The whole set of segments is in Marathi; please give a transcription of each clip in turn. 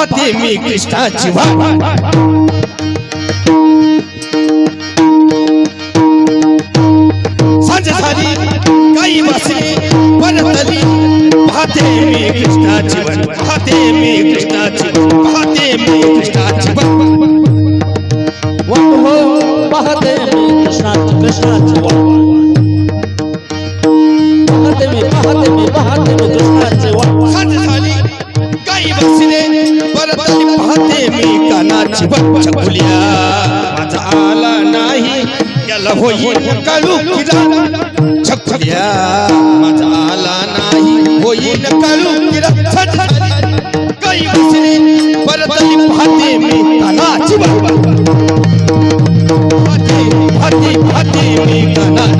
पाहते मी कृष्णाची वाट. सांज झाली काही वाचली परतली. पाहते मी कृष्णाची वाट. पाहते मी कृष्णाची वाट. पाहते मी कृष्णाची वाट. हो, पाहते मी कृष्णाची कृष्णाची वाट. पाहते मी कानाची वाट माझा आला नाही याला होईल काळू किरा छकुल्या माझा आला नाही होईल काळू काही बसले परत पाहते मी कानाची भाती भाती भाती मी कानाची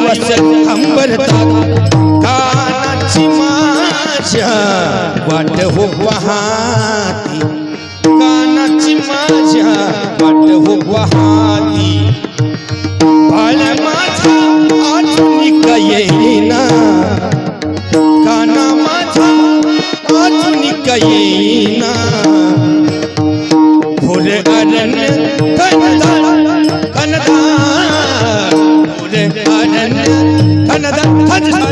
गाई वासरे कानाची माझ्या वाट हो पहाती कानाची माझ्या वाट हो पहाती बाळ माझा अजून येईना। काना माझा अजून येईना। फुल अरण्य कनदान আছে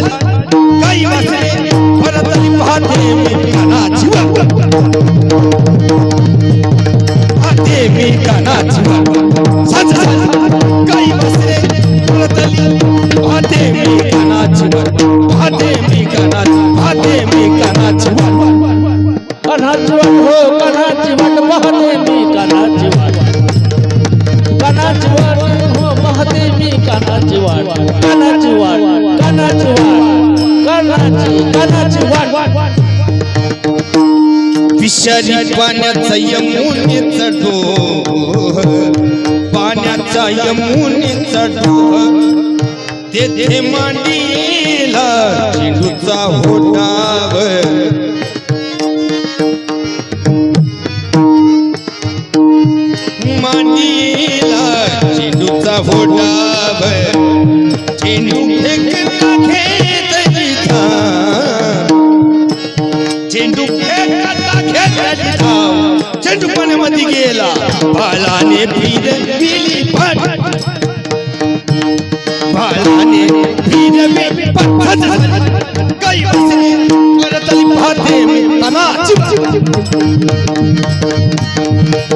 विषारी पाण्याचा यमुनेचा डोह पाण्याचा यमुनेचा डोह तेथे मांडीला चेंडूचा होटाव मांडीला चेंडूचा होटाव चेंडू फेकला गेला बाळाने फिर दिली पट. बाळाने फिर पट. काही बसली परतली पाहते मी कानाची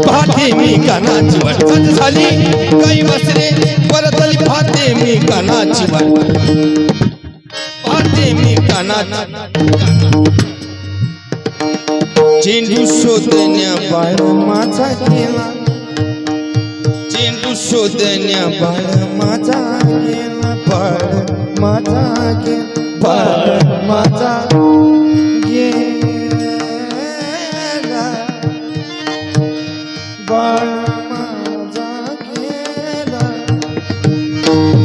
पाहते मी कानाची वाट झाली. काही बसले परतली पाहते मी कानाची वाट पाहते मी कानाची चेंडू शोधण्या बाळ माझा गेला चेंडू शोधण्या बाळ माझा गेला बाळ माझा गेला बाळ माझा गेला बाळ माझा गेला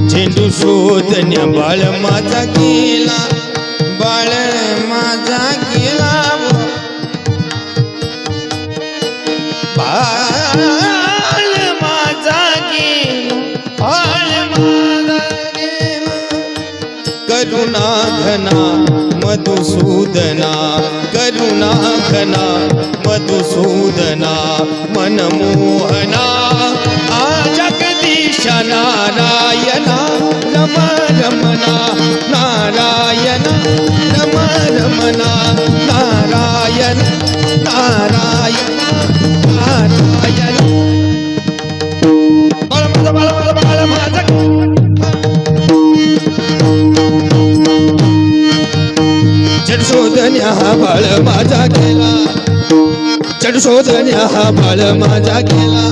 चेंडू शोधण्या बाळ माझा गेला करुणा घना मधुसूदना करुणा घना मधुसूदना मनमोहना आ जगदीश नारायणा रम रमना नारायण रम रमना नारायण नारायण नारायण। शोधण्या हा बाळ माझा गेला. चढ शोधण्या हा बाळ माझा गेला.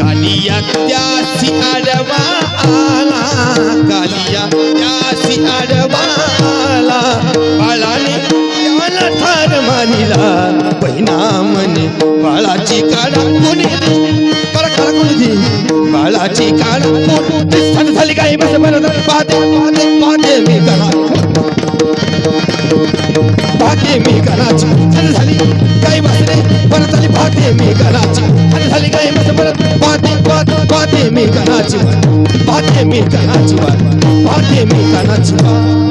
कालिया त्यासी आडवा आला. कालिया त्यासी आडवा आला. बाळाने त्याला ठार मानिला. परिणामने बाळाची काढा कोणी बाळाची काढा झाली काही बस बरोबर पाहते पाहते पाहते. काय मात्र परत आली पाहते मी घराची. आणि झाली काय मात्र परत पाहते पाहते पाहते मी घराची पाहते मी घराची पाहते मी घराची